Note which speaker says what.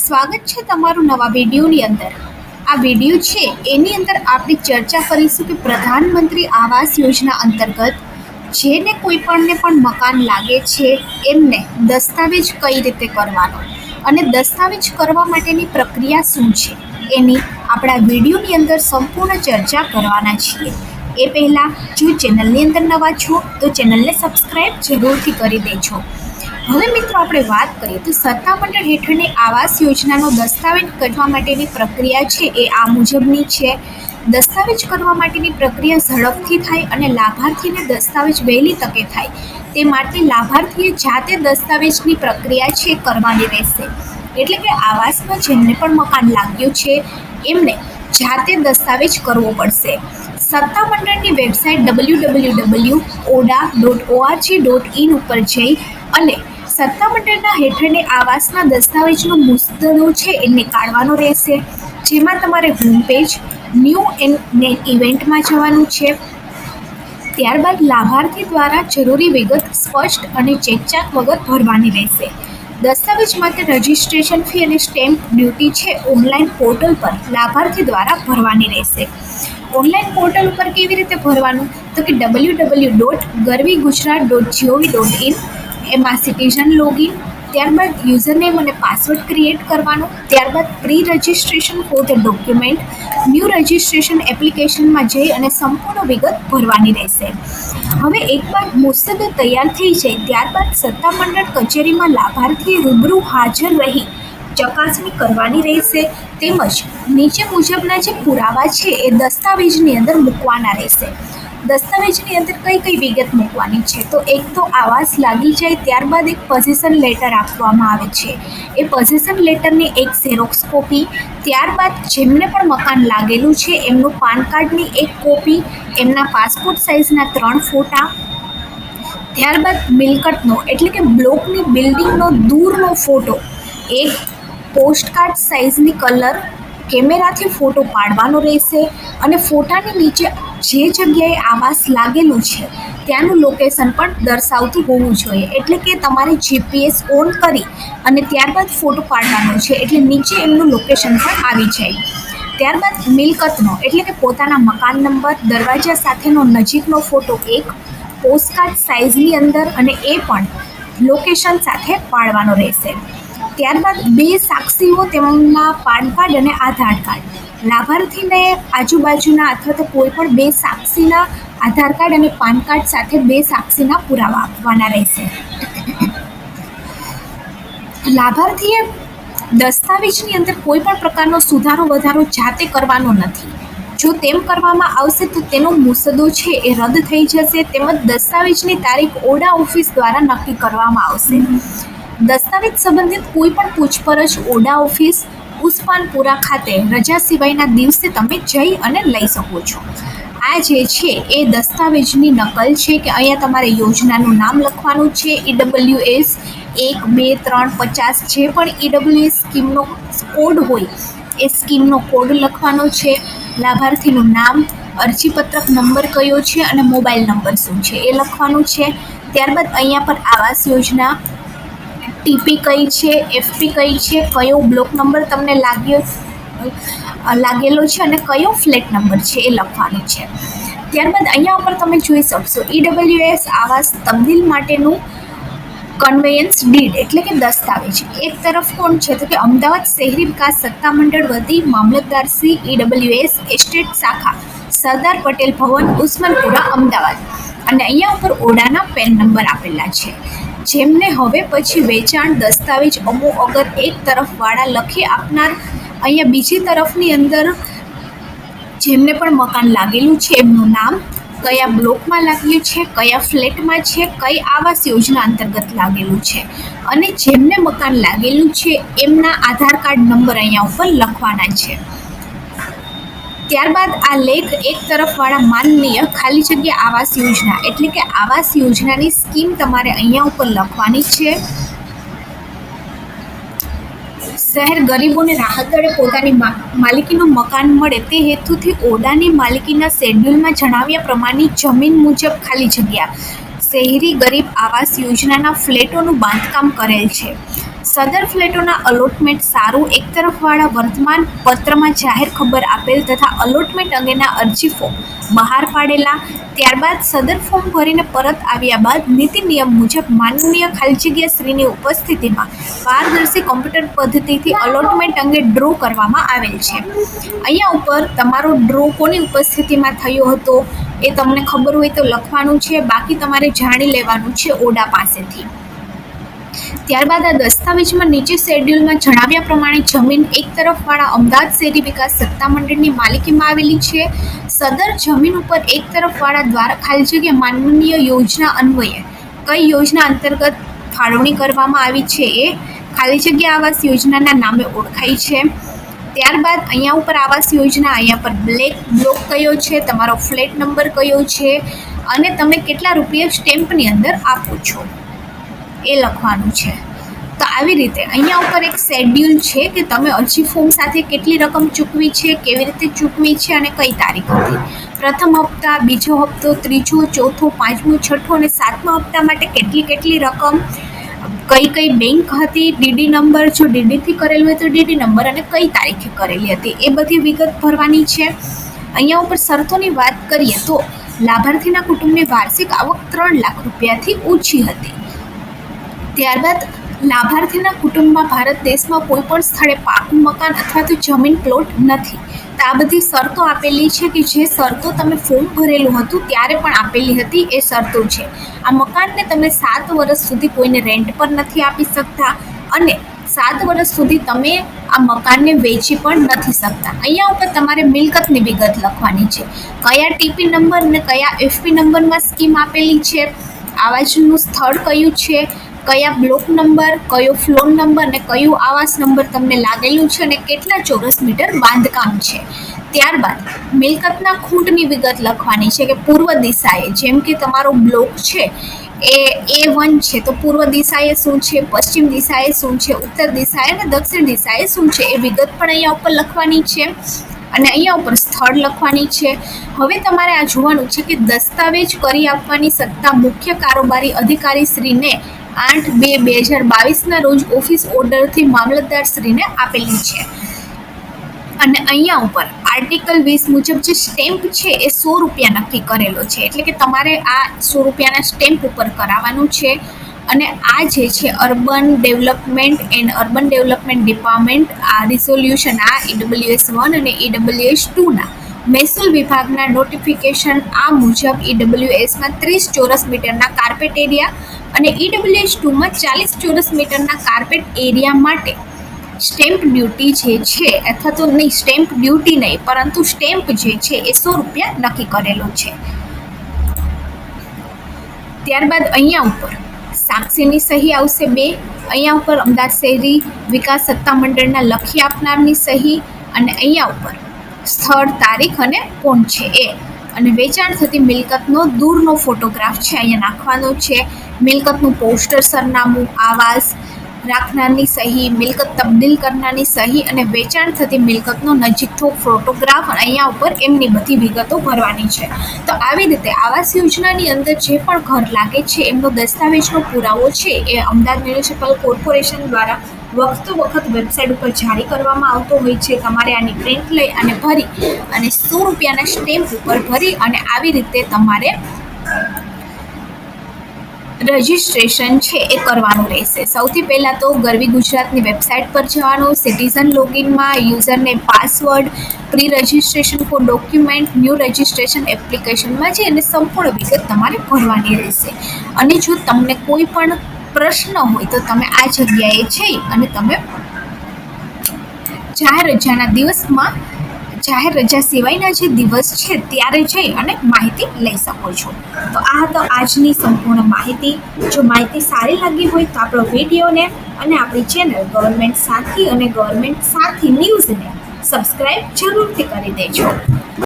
Speaker 1: સ્વાગત છે તમારું નવા વિડીયોની અંદર. આ વીડિયો છે, એની અંદર આપણે ચર્ચા કરીશું કે પ્રધાનમંત્રી આવાસ યોજના અંતર્ગત જેને કોઈ પણને પણ મકાન લાગે છે, એમને દસ્તાવેજ કઈ રીતે કરવાનો અને દસ્તાવેજ કરવા માટેની પ્રક્રિયા શું છે, એની આપણા વિડીયોની અંદર સંપૂર્ણ ચર્ચા કરવાના છીએ. એ પહેલાં જો ચેનલની અંદર નવા છો, તો ચેનલને સબસ્ક્રાઈબ જરૂરથી કરી દેજો. હવે મિત્રો આપણે વાત કરીએ તો સત્તામંડળ હેઠળની આવાસ યોજનાનો દસ્તાવેજ કરવા માટેની પ્રક્રિયા છે એ આ મુજબની છે. દસ્તાવેજ કરવા માટેની પ્રક્રિયા ઝડપથી થાય અને લાભાર્થીને દસ્તાવેજ વહેલી તકે થાય. તે માટે લાભાર્થીએ જાતે દસ્તાવેજની પ્રક્રિયા છે કરવાની રહેશે. એટલે કે આવાસમાં જેમને પણ મકાન લાગ્યું છે, એમને જાતે દસ્તાવેજ કરવો પડશે. સત્તામંડળની website W W W AUDA dot ORG dot in ઉપર જઈ અને સત્તામંડળના હેઠળની આવાસના દસ્તાવેજનો મુસદ્દો છે એ નીકાળવાનો રહેશે. જેમાં તમારે હોમ પેજ ન્યૂ એન્ડ ઇવેન્ટમાં જવાનું છે. ત્યારબાદ લાભાર્થી દ્વારા જરૂરી વિગત સ્પષ્ટ અને ચેકચાક વગર ભરવાની રહેશે. દસ્તાવેજ માટે રજિસ્ટ્રેશન ફી અને સ્ટેમ્પ ડ્યુટી છે ઓનલાઈન પોર્ટલ પર લાભાર્થી દ્વારા ભરવાની રહેશે. ઓનલાઈન પોર્ટલ ઉપર કેવી રીતે ભરવાનું? તો કે W W dot Garvi Gujarat dot GOV dot in એમાં સિટીઝન લોગિન, ત્યારબાદ યુઝરનેમ અને પાસવર્ડ ક્રિએટ કરવાનો, ત્યારબાદ pre registration for the document new registration એપ્લિકેશનમાં જઈ અને સંપૂર્ણ વિગત ભરવાની રહેશે. હવે એકવાર મુસ્તદ તૈયાર થઈ જાય, ત્યારબાદ સત્તામંડળ કચેરીમાં લાભાર્થીએ રૂબરૂ હાજર રહી, ચકાસણી કરવાની રહેશે. તેમજ નીચે મુજબના જે પુરાવા છે, એ દસ્તાવેજની અંદર મૂકવાના રહેશે. દસ્તાવેજની અંદર કઈ કઈ વિગત મૂકવાની છે? તો એક તો આવાસ લાગી જાય, ત્યારબાદ એક પોઝિશન લેટર આપવામાં આવે છે. એ પોઝિશન લેટરની એક ઝેરોક્સ કોપી ત્યારબાદ જેમને પણ મકાન લાગેલું છે, એમનું પાન કાર્ડની એક કોપી એમના પાસપોર્ટ સાઇઝના ત્રણ ફોટા, ત્યારબાદ મિલકતનો, એટલે કે બ્લોકની બિલ્ડિંગનો દૂરનો ફોટો, એક પોસ્ટકાર્ડ સાઇઝની કલર કેમેરાથી ફોટો પાડવાનો રહેશે અને ફોટાની નીચે જે જગ્યાએ આવાસ લાગેલું છે, ત્યાંનું લોકેશન પણ દર્શાવતું હોવું જોઈએ. એટલે કે તમારે જીપીએસ ઓન કરી અને ત્યારબાદ ફોટો પાડવાનો છે. એટલે નીચે એમનું લોકેશન પણ આવી જાય. ત્યારબાદ મિલકતનો, એટલે કે પોતાના મકાન નંબર, દરવાજા સાથેનો નજીકનો ફોટો એક પોસ્ટકાર્ડ સાઇઝની અંદર અને એ પણ લોકેશન સાથે પાડવાનો રહેશે. ત્યારબાદ બે સાક્ષીઓ તેમના પાન કાર્ડ અને આધાર કાર્ડ. લાભાર્થીને આજુબાજુના અથવા તો કોઈ પણ બે સાક્ષીના આધાર કાર્ડ અને પાન કાર્ડ સાથે બે સાક્ષીના પુરાવા આપવાના રહેશે. લાભાર્થીએ દસ્તાવેજની અંદર કોઈ પણ પ્રકારનો સુધારો વધારો જાતે કરવાનો નથી. જો તેમ કરવામાં આવશે તો તેનો મુસદ્દો છે એ રદ થઈ જશે તેમજ દસ્તાવેજની તારીખ ઓડા ઓફિસ દ્વારા નક્કી કરવામાં આવશે. દસ્તાવેજ સંબંધિત કોઈ પણ પૂછપરછ, ઓડા ઓફિસ, ઉસ્માનપુરા ખાતે રજા સિવાયના દિવસે તમે જઈ અને લઈ શકો છો. આ જે છે, એ દસ્તાવેજની નકલ છે કે અહીંયા તમારે યોજનાનું નામ લખવાનું છે ઈડબલ્યુ એસ એક, બે, ત્રણ, પચાસ, જે પણ ઈડબ્લ્યુએસ સ્કીમનો કોડ હોય, એ સ્કીમનો કોડ લખવાનો છે. લાભાર્થીનું નામ, અરજીપત્રક નંબર કયો છે અને મોબાઈલ નંબર શું છે એ લખવાનું છે. ત્યારબાદ અહીંયા પર આવાસ યોજના ટીપી કઈ છે એફપી કઈ છે, કયો બ્લોક નંબર તમને લાગ્યો લાગેલો છે અને કયો ફ્લેટ નંબર છે એ લખવાનું છે. ત્યારબાદ અહીંયા ઉપર તમે જોઈ શકશો ઈડબલ્યુએસ આવાસ તબદીલ માટેનું કન્વેયન્સ ડીડ એટલે કે દસ્તાવેજ. એક તરફ કોણ છે તો કે અમદાવાદ શહેરી વિકાસ સત્તામંડળ વતી મામલતદાર શ્રી ઈડબલ્યુએસ એસ્ટેટ શાખા, સરદાર પટેલ ભવન, ઉસ્માનપુરા, અમદાવાદ. અને અહીંયા ઉપર ઓડાના પેન નંબર આપેલા છે. જેમને હવે પછી વેચાણ દસ્તાવેજ અમુ અગર એક તરફ વાળા લખી આપનાર અહીંયા બીજી તરફની અંદર જેમને પણ મકાન લાગેલું છે, એમનું નામ, કયા બ્લોકમાં લાગ્યું છે, કયા ફ્લેટમાં છે, કઈ આવાસ યોજના અંતર્ગત લાગેલું છે અને જેમને મકાન લાગેલું છે, એમના આધાર કાર્ડ નંબર અહીંયા ઉપર લખવાના છે. ત્યારબાદ આ લેખ એક તરફવાળા માનનીય ખાલી જગ્યા આવાસ યોજના, એટલે કે આવાસ યોજનાની સ્કીમ તમારે અહીંયા ઉપર લખવાની છે. શહેર ગરીબોને રાહત દરે પોતાની માલિકીનું મકાન મળે તે હેતુથી ઓડાની માલિકીના શેડ્યુલમાં જણાવ્યા પ્રમાણે જમીન મુજબ ખાલી જગ્યા, શહેરી ગરીબ આવાસ યોજનાના ફ્લેટોનું બાંધકામ કરેલ છે. સદર ફ્લેટોના અલોટમેન્ટ સારું એક તરફવાળા વર્તમાન પત્રમાં જાહેર ખબર આપેલ તથા અલોટમેન્ટ અંગેના અરજી ફોર્મ બહાર પાડેલા. ત્યારબાદ સદર ફોર્મ ભરીને પરત આવ્યા બાદ નીતિ નિયમ મુજબ માનનીય ખાલી જગ્યા શ્રીની ઉપસ્થિતિમાં પારદર્શી કોમ્પ્યુટર પદ્ધતિથી અલોટમેન્ટ અંગે ડ્રો કરવામાં આવેલ છે. અહીંયા ઉપર તમારો ડ્રો કોની ઉપસ્થિતિમાં થયો હતો એ તમને ખબર હોય તો લખવાનું છે, બાકી તમારે જાણી લેવાનું છે ઓડા પાસેથી. ત્યારબાદ આ દસ્તાવેજમાં નીચે શેડ્યુલમાં જણાવ્યા પ્રમાણે જમીન એક તરફવાળા અમદાવાદ શહેરી વિકાસ સત્તામંડળની માલિકીમાં આવેલી છે. સદર જમીન ઉપર એક તરફવાળા દ્વારા ખાલી જગ્યા માનનીય યોજના અન્વયે કઈ યોજના અંતર્ગત ફાળવણી કરવામાં આવી છે એ ખાલી જગ્યા આવાસ યોજનાના નામે ઓળખાય છે. ત્યારબાદ અહીંયા ઉપર આવાસ યોજના અહીંયા પર બ્લેક બ્લોક કયો છે, તમારો ફ્લેટ નંબર કયો છે અને તમે કેટલા રૂપિયા સ્ટેમ્પની અંદર આપો છો? એ લખવાનું છે. તો આવી રીતે અહીંયા ઉપર એક શેડ્યુલ છે કે તમે અરજી ફોર્મ સાથે કેટલી રકમ ચૂકવી છે, કેવી રીતે ચૂકવી છે અને કઈ તારીખ હતી. પ્રથમ હપ્તા, બીજો હપ્તો, ત્રીજો, ચોથો, પાંચમો, છઠ્ઠો અને સાતમા હપ્તા માટે કેટલી કેટલી રકમ, કઈ કઈ બેંક હતી ડીડી નંબર જો ડીડીથી કરેલું હોય તો ડીડી નંબર અને કઈ તારીખે કરેલી હતી, એ બધી વિગત ભરવાની છે. અહીંયા ઉપર શરતોની વાત કરીએ તો લાભાર્થીના કુટુંબની વાર્ષિક આવક ત્રણ લાખ રૂપિયાથી ઓછી હતી. ત્યારબાદ લાભાર્થીના કુટુંબમાં ભારત દેશમાં કોઈ પણ સ્થળે પાકું મકાન અથવા તો જમીન પ્લોટ નથી. તો આ બધી શરતો આપેલી છે કે જે શરતો તમે ફોર્મ ભરેલું હતું ત્યારે પણ આપેલી હતી એ શરતો છે. આ મકાનને તમે સાત વર્ષ સુધી કોઈને રેન્ટ પર નથી આપી શકતા અને સાત વર્ષ સુધી તમે આ મકાનને વેચી પણ નથી શકતા. અહીંયા ઉપર તમારે મિલકતની વિગત લખવાની છે. કયા ટીપી નંબર અને કયા એફપી નંબરમાં સ્કીમ આપેલી છે? આવાજનું સ્થળ કયું છે? કયા બ્લોક નંબર, કયો ફ્લોર નંબર ને કયું આવાસ નંબર તમને લાગેલું છે અને કેટલા ચોરસ મીટર બાંધકામ છે? ત્યારબાદ મિલકતના ખૂંટની વિગત લખવાની છે કે પૂર્વ દિશાએ જેમ કે તમારો બ્લોક છે એ એ વન છે, તો પૂર્વ દિશાએ શું છે, પશ્ચિમ દિશાએ શું છે, ઉત્તર દિશાએ અને દક્ષિણ દિશાએ શું છે એ વિગત પણ અહીંયા ઉપર લખવાની છે અને અહીંયા ઉપર સ્થળ લખવાની છે. હવે તમારે આ જોવાનું છે કે દસ્તાવેજ કરી આપવાની સત્તા મુખ્ય કારોબારી અધિકારી શ્રીને આઠ બે બે હજાર બાવીસના રોજ ઓફિસ ઓર્ડરથી મામલતદાર શ્રીને આપેલી છે. અને અહીંયા ઉપર આર્ટિકલ વીસ મુજબ જે સ્ટેમ્પ છે એ સો રૂપિયા નક્કી કરેલો છે. એટલે કે તમારે આ સો રૂપિયાના સ્ટેમ્પ ઉપર કરાવવાનું છે. અને આ જે છે urban development and urban development department, આ રિઝોલ્યુશન આ ઈડબ્લ્યુએસ વન અને ઈડબ્લ્યુએસ ટુના મહેસૂલ વિભાગના નોટિફિકેશન આ મુજબ ઈડબ્લ્યુએસમાં ત્રીસ ચોરસ મીટરના કાર્પેટ એરિયા અને ઈડબ્લ્યુએચ ટુમાં ચાલીસ ચોરસ મીટરના કાર્પેટ એરિયા માટે સ્ટેમ્પ ડ્યુટી જે છે, અથવા તો નહીં, સ્ટેમ્પ ડ્યુટી નહીં, પરંતુ સ્ટેમ્પ જે છે એ સો રૂપિયા નક્કી કરેલો છે. ત્યારબાદ અહીંયા ઉપર સાક્ષીની સહી આવશે બે. અહીંયા ઉપર અમદાવાદ શહેરી વિકાસ સત્તા મંડળના લખી આપનારની સહી અને અહીંયા ઉપર સ્થળ, તારીખ અને કોણ છે. એ. અને વેચાણ થતી મિલકતનો દૂરનો ફોટોગ્રાફ છે, અહીંયા નાખવાનો છે. મિલકતનું પોસ્ટર સરનામું, આવાસ રાખનારની સહી, મિલકત તબદીલ કરનારની સહી અને વેચાણ થતી મિલકતનો નજીકનો ફોટોગ્રાફ અહીંયા ઉપર એમની બધી વિગતો ભરવાની છે. તો આવી રીતે આવાસ યોજનાની અંદર જે પણ ઘર લાગે છે, એમનો દસ્તાવેજનો પુરાવો છે, એ અમદાવાદ મ્યુનિસિપલ કોર્પોરેશન દ્વારા વખતો વખત વેબસાઇટ ઉપર જારી કરવામાં આવતો હોય છે. તમારે આની પ્રિન્ટ લઈ અને ભરી અને સો રૂપિયાના સ્ટેમ્પ ઉપર ભરી અને આવી રીતે તમારે રજિસ્ટ્રેશન છે એ કરવાનું રહેશે. સૌથી પહેલાં તો ગરવી ગુજરાતની વેબસાઇટ પર જવાનું સિટીઝન લોગિનમાં યુઝરને password pre registration for document new registration એપ્લિકેશનમાં છે અને સંપૂર્ણ વિગત તમારે ભરવાની રહેશે. અને જો તમને કોઈ પણ પ્રશ્ન હોય તો તમે આ જગ્યાએ જઈ અને તમે જાહેર રજાના દિવસમાં, જાહેર રજા સિવાયના જે દિવસ છે ત્યારે જઈ અને માહિતી લઈ શકો છો. તો આ તો આજની સંપૂર્ણ માહિતી. જો માહિતી સારી લાગી હોય તો આપણો વિડીયોને અને આપણી ચેનલ ગવર્મેન્ટ સાથી અને ગવર્મેન્ટ સાથી ન્યૂઝને સબસ્ક્રાઈબ જરૂરથી કરી દેજો.